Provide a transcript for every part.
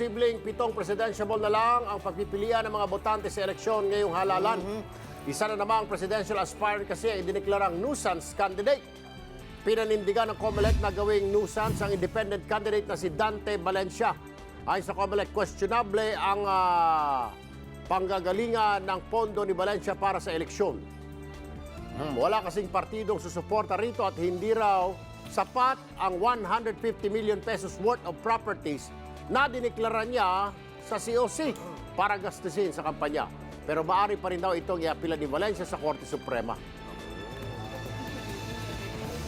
posibleng pitong presidential na lang ang pagpipilian ng mga botante sa eleksyon ngayong halalan. Isa na namang presidential aspirant kasi ay dineklarang nuisance candidate. Pinanindigan ng COMELEC na gawing nuisance ang independent candidate na si Dante Valencia. Ayon sa COMELEC, questionable ang ah, panggagalingan ng pondo ni Valencia para sa eleksyon. Hmm, Wala kasing partidong susuporta rito at hindi raw sapat ang 150 million pesos worth of properties na dineklara niya sa COC para gastusin sa kampanya. Pero maaari pa rin daw itong iapila ni Valencia sa Korte Suprema.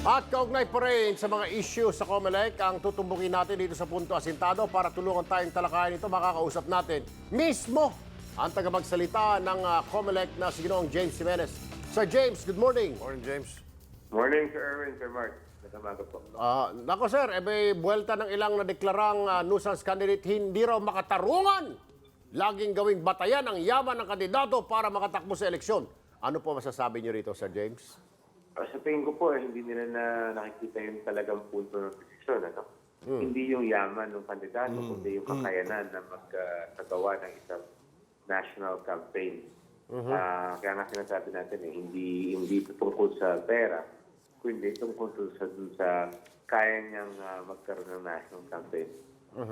At kaugnay pa rin sa mga issue sa COMELEC, ang tutumbukin natin dito sa Punto Asintado para tulungan tayong talakayan ito, makakausap natin mismo ang tagapagsalita ng uh, COMELEC na si Ginoong James Jimenez. Sir James, good morning. Morning, James. Morning, Sir Erwin, Sir Mark. Nagamaga po. Ah, nako sir, eh, may buwelta ng ilang na deklarang uh, nuisance candidate hindi raw makatarungan. Laging gawing batayan ang yaman ng kandidato para makatakbo sa eleksyon. Ano po masasabi niyo rito, Sir James? Ah, sa tingin ko po, eh, hindi nila na nakikita yung talagang punto ng desisyon. Ano? Hindi yung yaman ng kandidato, kundi yung kakayanan na magkagawa ng isang national campaign. Ah, kaya nga sinasabi natin, eh, hindi, hindi tungkol sa pera, kundi tungkol dun sa, dun sa kaya niyang ah, magkaroon ng national campaign.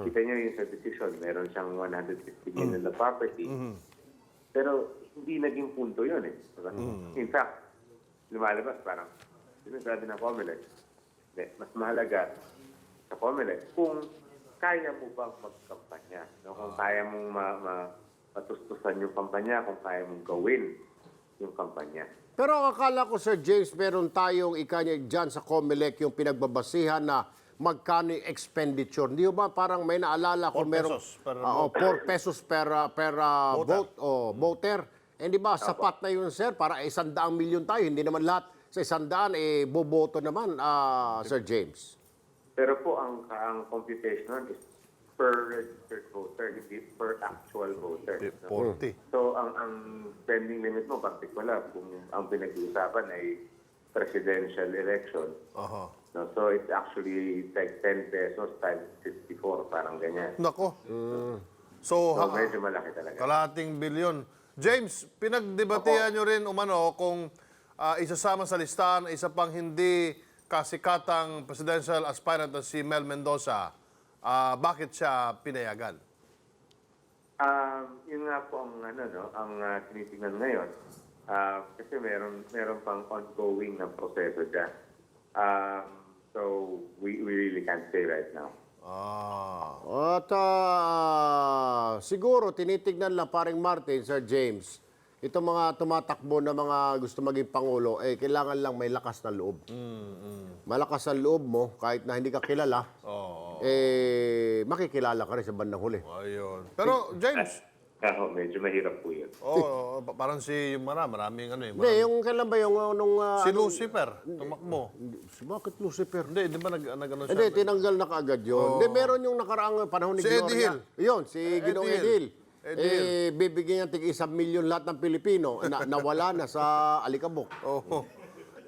Kita niyo yung sa decision, meron siyang 150 million na property. Pero hindi naging punto yun eh. Diba? In fact, lumalabas parang sinasabi ng Comelec, mas mahalaga sa Comelec kung kaya mo bang magkampanya. No? Kung kaya mong ma- ma- matustusan yung kampanya, kung kaya mong gawin yung kampanya. Pero ang akala ko, Sir James, meron tayong ikanya dyan sa COMELEC yung pinagbabasihan na magkano yung expenditure. Hindi ba parang may naalala ko 4 meron... pesos per Ah, oh, 4 pesos per, ah, per Voter. vote o voter. Eh, di ba, sapat na yun, sir, para isang daang milyon tayo. Hindi naman lahat sa isang daan, eh, boboto naman, ah, Sir James. Pero po, ang, ang computation is per registered voter, hindi per actual voter. no? 40. So, ang ang spending limit mo, particular, kung ang pinag-uusapan ay presidential election, Aha. no? so it's actually like 10 pesos times 54, parang ganyan. Nako. So, So, ha- medyo malaki talaga. kalahating bilyon. James, pinagdebatehan nyo rin umano kung ah, isasama sa listahan isa pang hindi kasikatang presidential aspirant na si Mel Mendoza. Ah, bakit siya pinayagan? Um, yun nga po ang ano no, ang uh, tinitingnan ngayon. Ah, kasi meron meron pang ongoing na proseso diyan. Um, so we we really can't say right now. Ah. At ah, siguro tinitignan lang paring Martin, Sir James, itong mga tumatakbo na mga gusto maging pangulo, eh kailangan lang may lakas na loob. Malakas ang loob mo, kahit na hindi ka kilala, Oo. eh makikilala ka rin sa bandang huli. Ayun. Pero, James, Ako, medyo mahirap po yun. oh, pa- parang si yung Mara, maraming ano eh. Hindi, yung kailan ba yung uh, nung... ah, si Lucifer, tumakbo. Si bakit Lucifer? Hindi, di ba nag, nag ano siya? Hindi, tinanggal na kaagad yun. Hindi, meron yung nakaraang panahon ni Si Eddie. Hill. Yun, si Eh, Ginoong Eddie Eddie Eddie Eh, bibigyan niya tig isang milyon lahat ng Pilipino na nawala na sa Alikabok. Oo.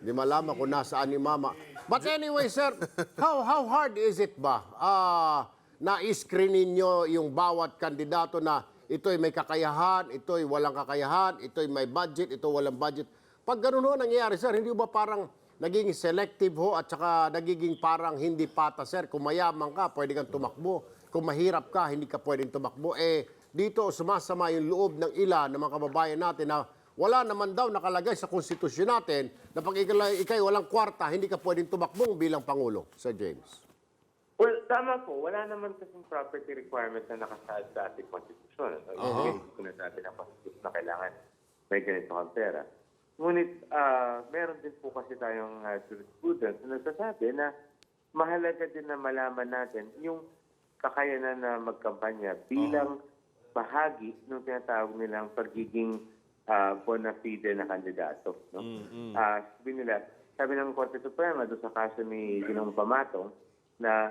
Di malaman kung nasaan ni Mama. But anyway, sir, how how hard is it ba? Ah, na-screen ninyo yung bawat kandidato na ito'y may kakayahan, ito'y walang kakayahan, ito'y may budget, ito walang budget. Pag ganun ho nangyayari, sir, hindi ba parang naging selective ho at saka nagiging parang hindi pata, sir? Kung mayaman ka, pwede kang tumakbo. Kung mahirap ka, hindi ka pwedeng tumakbo. Eh, dito sumasama yung loob ng ilan ng mga kababayan natin na wala naman daw nakalagay sa konstitusyon natin na pag ikay, walang kwarta, hindi ka pwedeng tumakbo bilang Pangulo, Sir James. Well, tama po. Wala naman kasing property requirements na nakasaad sa ating konstitusyon. Ano? Uh-huh. Hindi ko nasabi ng konstitusyon na kailangan may ganito kang pera. Ngunit, ah, meron din po kasi tayong uh, jurisprudence na nagsasabi na mahalaga din na malaman natin yung kakayanan na magkampanya bilang bahagi ng tinatawag nilang pagiging ah, bona fide na kandidato. No? Ah, sabi nila, sabi ng Korte Suprema doon sa kaso ni Ginong Pamatong na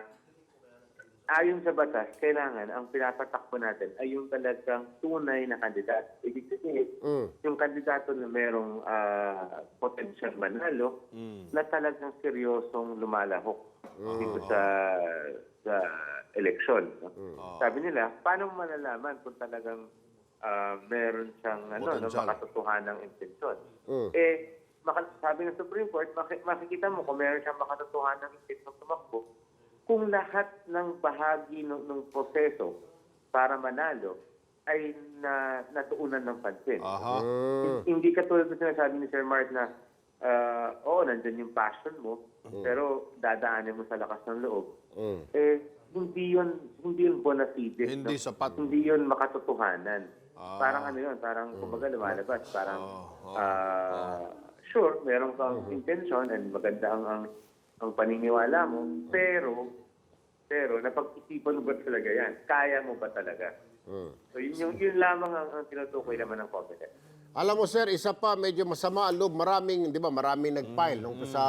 ayon sa batas, kailangan ang pinapatakbo natin ay yung talagang tunay na kandidato. Ibig sabihin, yung kandidato na merong ah, potential manalo na talagang seryosong lumalahok dito sa sa eleksyon. no? Sabi nila, paano mo malalaman kung talagang ah, meron siyang ano, no, Potensyal. makatotohanang intensyon? Eh, maka- sabi ng Supreme Court, maki- makikita mo kung meron siyang makatotohanang intensyon tumakbo kung lahat ng bahagi ng, ng proseso para manalo ay na, natuunan ng pansin. Aha. Hin- Hindi katulad ng sinasabi ni Sir Mark na, ah, oo, nandyan yung passion mo, pero dadaanin mo sa lakas ng loob. Eh, hindi yun, hindi yun bona fide. Hindi sapat. Hindi yun makatotohanan. Parang ano yun, parang kumbaga lumalabas, parang, ah, sure, meron kang intention and maganda ang, ang, ang paniniwala mo, pero, pero napag-isipan mo ba talaga yan? Kaya mo ba talaga? So yun, yung, yun lamang ang, ang tinutukoy naman ng competence. Alam mo sir, isa pa medyo masama ang loob. Maraming, di ba, maraming nag-file nung sa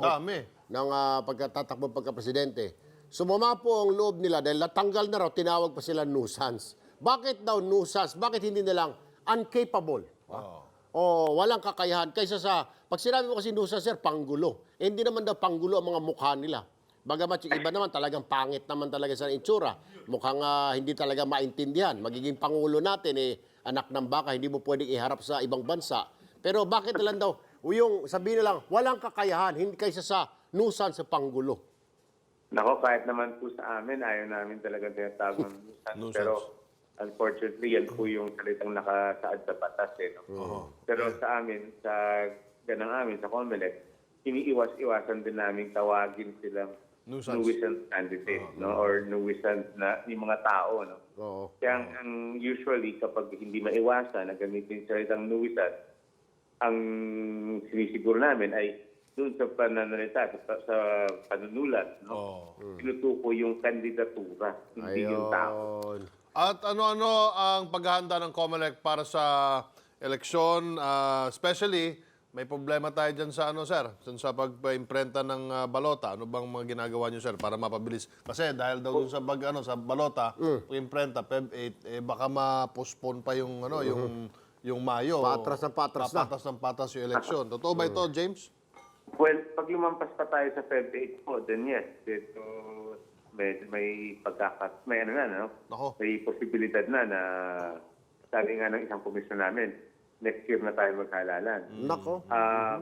Dami. ng ah, pagkatatakbo pagka-presidente. Sumama po ang loob nila dahil natanggal na raw, tinawag pa sila nuisance. Bakit daw nuisance? Bakit hindi nilang uncapable? O walang kakayahan kaysa sa, pag sinabi mo kasi nuisance, sir, panggulo. Eh, hindi naman daw panggulo ang mga mukha nila. Bagamat yung iba naman talagang pangit naman talaga sa itsura. Mukhang ah, hindi talaga maintindihan. Magiging pangulo natin eh, anak ng baka, hindi mo pwedeng iharap sa ibang bansa. Pero bakit lang daw, yung sabihin na lang, walang kakayahan, hindi kaysa sa nuisance sa panggulo. Nako, kahit naman po sa amin, ayaw namin talaga tinatawag ng nuisance. Nuisance. Pero unfortunately, yan po yung salitang nakasaad sa batas. Eh, no? Pero sa amin, sa ganang amin, sa COMELEC, iniiwas-iwasan din namin tawagin silang Nuisance. nuisance candidate no? or nuisance na yung mga tao. No? Oo. Kaya ang, ang usually kapag hindi maiwasan na gamitin sa isang nuisance, ang sinisiguro namin ay doon sa pananalita, sa, sa panunulat, no? Oo. Tinutuko yung kandidatura, hindi yung tao. Ayun. At ano-ano ang paghahanda ng COMELEC para sa eleksyon? ah, especially, may problema tayo dyan sa ano, sir? Dyan sa pagpa-imprenta ng ah, balota. Ano bang mga ginagawa nyo, sir, para mapabilis? Kasi dahil daw dun sa, bag, ano, sa balota, imprenta, Feb 8, eh, baka ma-postpone pa yung, ano, yung, yung Mayo. Patras na patras na. Papatras ng patras yung eleksyon. Totoo ba ito, James? Well, pag lumampas pa tayo sa Feb 8 po, then yes, dito may, may pagkakat, may ano na, no? Nako. May posibilidad na na sabi nga ng isang komisyon namin, next year na tayo maghalalan. Nako. Ah,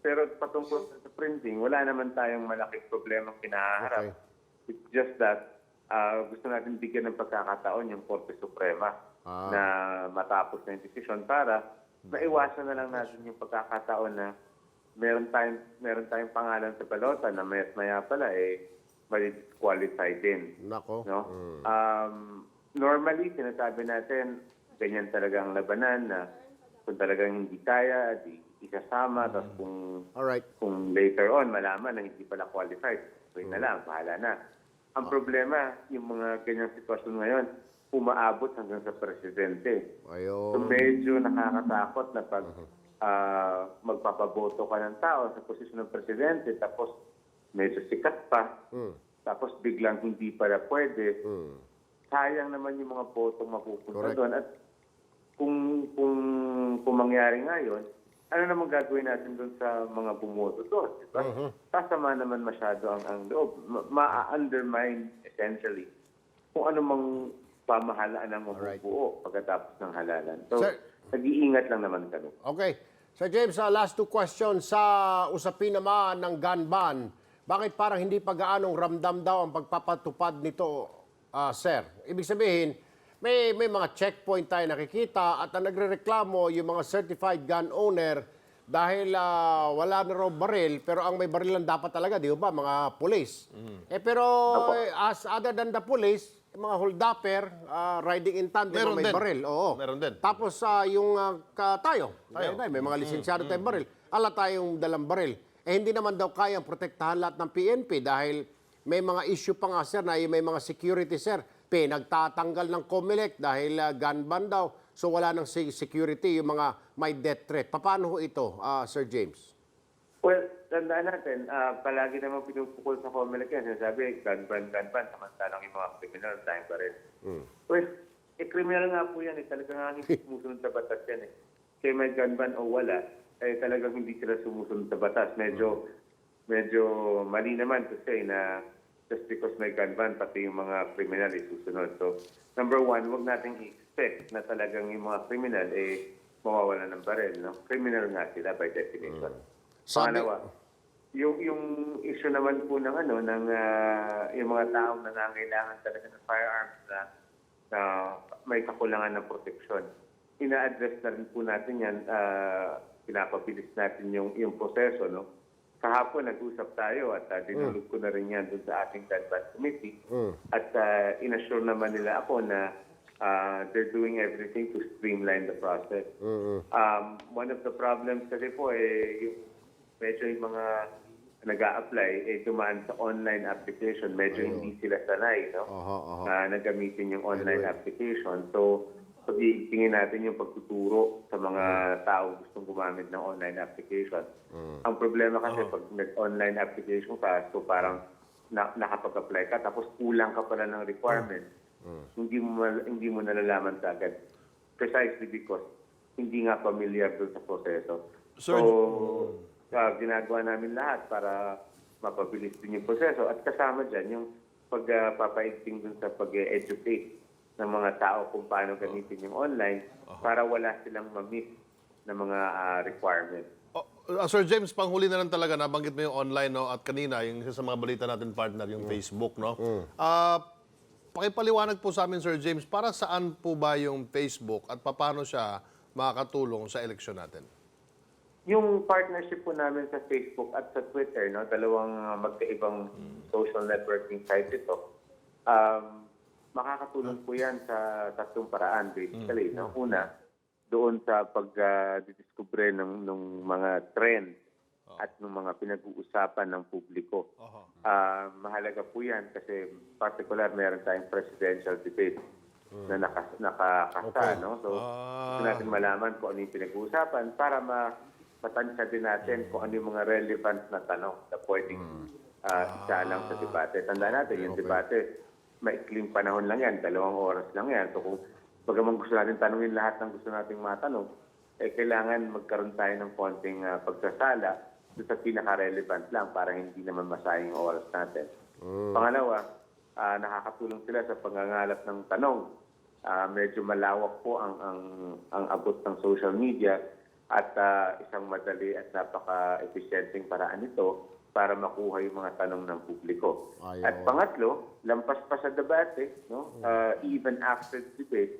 pero patungkol sa printing, wala naman tayong malaking problema kinaharap. Okay. It's just that ah, gusto natin bigyan ng pagkakataon yung Korte Suprema Ah. na matapos na yung desisyon para maiwasan na lang natin yung pagkakataon na meron tayong meron tayong pangalan sa balota na may maya pala eh ma-disqualify din. Nako. No? Um, normally, sinasabi natin, ganyan talaga ang labanan na kung talagang hindi kaya, di isasama, tapos kung, Alright. kung later on malaman na hindi pala qualified, okay na lang, bahala na. Ang problema, yung mga ganyang sitwasyon ngayon, umaabot hanggang sa presidente. So Ayun. medyo nakakatakot na pag ah, magpapaboto ka ng tao sa posisyon ng presidente tapos medyo sikat pa, tapos biglang hindi pala pwede, sayang naman yung mga botong mapupunta Correct. doon. At kung, kung, kung mangyari nga yun, ano naman gagawin natin doon sa mga bumoto doon? Di ba? Sasama naman masyado ang, ang loob. Ma- Ma-undermine essentially kung ano mang pamahalaan ang mabubuo pagkatapos ng halalan. So, Sir- nag-iingat lang naman kami. Okay. Sir James, uh, last two questions. Sa usapin naman ng gun ban, bakit parang hindi pa gaanong ramdam daw ang pagpapatupad nito, ah, sir? Ibig sabihin, may, may mga checkpoint tayo nakikita at ang nagrereklamo yung mga certified gun owner dahil ah, wala na raw baril, pero ang may baril lang dapat talaga, di ba, mga police. Eh pero as other than the police, yung mga holdupper, ah, riding in tandem Meron na may din. baril. Oo. Meron din. Tapos sa yung ah, ka, tayo, Tayo. May, may mga lisensyado tayong baril. Ala tayong dalang baril. Eh hindi naman daw kayang protektahan lahat ng PNP dahil may mga issue pa nga sir na yung may mga security sir. Pinagtatanggal ng COMELEC dahil ah, gun ban daw. So wala nang se- security yung mga may death threat. Paano ho ito, ah, Sir James? Well, tandaan natin, ah, palagi naman pinupukol sa COMELEC yan. Sinasabi, gun ban, gun ban, samantalang yung mga criminal, tayong pa rin. Well, eh, criminal nga po yan. Eh. Talaga nga hindi sumusunod sa batas yan. Eh. Kaya may gun ban o wala, eh talagang hindi sila sumusunod sa batas. Medyo, medyo mali naman to say na just because may gun ban, pati yung mga criminal isusunod. So, number one, huwag nating i-expect na talagang yung mga criminal eh mawawala ng baril. No? Criminal nga sila by definition. Sabi- Pangalawa, yung yung issue naman po ng ano ng ah, yung mga taong nangangailangan talaga ng firearms na na may kakulangan ng proteksyon. Ina-address na rin po natin yan, ah, pinapabilis natin yung yung proseso, no? Kahapon nag-usap tayo at uh, dinulog ko na rin yan dun sa ating Advance Committee. At uh, inassure naman nila ako na ah, they're doing everything to streamline the process. Um, one of the problems kasi po eh, yung medyo yung mga nag apply eh, dumaan sa online application. Medyo hindi sila sanay, no? Aha, aha. na nagamitin yung online application. So, pag-iingin natin yung pagtuturo sa mga tao gustong gumamit ng online application. Ang problema kasi pag nag-online application ka, so parang na, nakapag-apply ka, tapos kulang ka pala ng requirements, hindi mo hindi mo nalalaman agad. Precisely because hindi nga familiar doon sa proseso. Sir, so, ah, ginagawa namin lahat para mapabilis din yung proseso. At kasama dyan yung pagpapaigting dun sa pag-educate ng mga tao kung paano gamitin yung online para wala silang ma-miss na mga ah, requirements. Oh, uh, Sir James, panghuli na lang talaga, nabanggit mo yung online, no? At kanina, yung isa sa mga balita natin, partner, yung Facebook, no? Ah, pakipaliwanag po sa amin, Sir James, para saan po ba yung Facebook at paano siya makakatulong sa eleksyon natin? Yung partnership po namin sa Facebook at sa Twitter, no, dalawang uh, magkaibang social networking site ito, um, makakatulong po yan sa tatlong paraan basically. No? Una, doon sa pag-discover ng, ng mga trend at ng mga pinag-uusapan ng publiko. Ah, mahalaga po yan kasi particular meron tayong presidential debate na naka, nakakasa. No? So, gusto natin malaman kung ano yung pinag-uusapan para ma matansya din natin kung ano yung mga relevant na tanong na pwedeng ah, isa lang sa debate. Tandaan natin, yung debate, maikling panahon lang yan, dalawang oras lang yan. So kung bagaman gusto natin tanungin lahat ng gusto nating matanong, eh kailangan magkaroon tayo ng konting ah, pagsasala doon sa pinaka-relevant lang para hindi naman masayang yung oras natin. Pangalawa, ah, nakakatulong sila sa pangangalap ng tanong. Ah, medyo malawak po ang, ang, ang abot ng social media at ah, isang madali at napaka-efficienteng paraan ito para makuha yung mga tanong ng publiko. Ayaw. At pangatlo, lampas pa sa debate, no? Ah, even after the debate,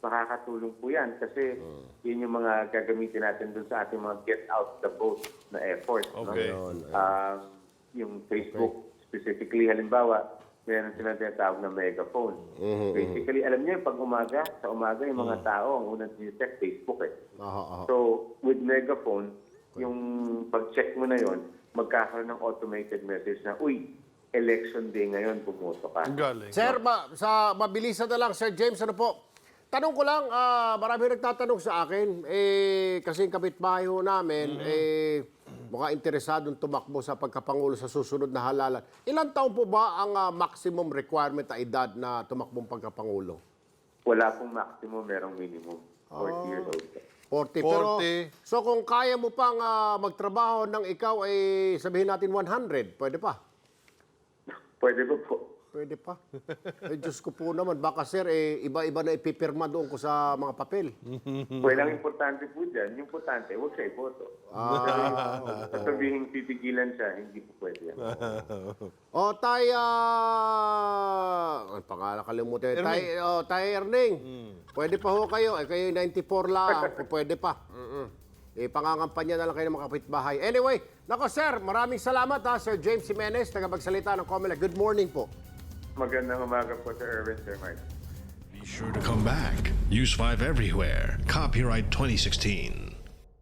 makakatulong po yan kasi yun yung mga gagamitin natin dun sa ating mga get out the vote na effort. Okay. No? Um, yung Facebook specifically, halimbawa, meron silang tinatawag na megaphone. Basically, alam niyo, pag umaga, sa umaga, yung mga tao, ang unang sinecheck, Facebook eh. Aha, aha. So, with megaphone, yung pag-check mo na yon, magkakaroon ng automated message na, uy, election day ngayon, bumoto ka. Galing. Sir, ma- sa mabilisan na lang, Sir James, ano po? Tanong ko lang, ah, marami nagtatanong sa akin, eh, kasi yung kapitbahay ho namin, eh, mga interesadong tumakbo sa pagkapangulo sa susunod na halalan. Ilan taon po ba ang ah, maximum requirement na edad na tumakbong pagkapangulo? Wala pong maximum, merong minimum. 40 years old. 40. Pero, 40. so kung kaya mo pang ah, magtrabaho ng ikaw, ay sabihin natin 100, pwede pa? Pwede ba po? Pwede pa. Eh, Diyos ko po naman. Baka sir, eh, iba-iba na ipipirma doon ko sa mga papel. Walang importante po dyan. Yung importante, huwag siya iboto. Ah. Sabihin titigilan siya, hindi po pwede yan. O, tay, ah... Ang pangalan kalimutan. Tay, oh, tay Erning. Pwede pa ho kayo. Eh, kayo 94 lang. Pwede pa. Mm-mm. Eh, pangangampanya na lang kayo ng mga kapitbahay. Anyway, nako sir, maraming salamat ha, Sir James Jimenez, tagapagsalita ng COMELEC. Good morning po. Magandang umaga po, Sir Erwin, Sir Mike. Be sure to come back. Use 5 everywhere. Copyright 2016.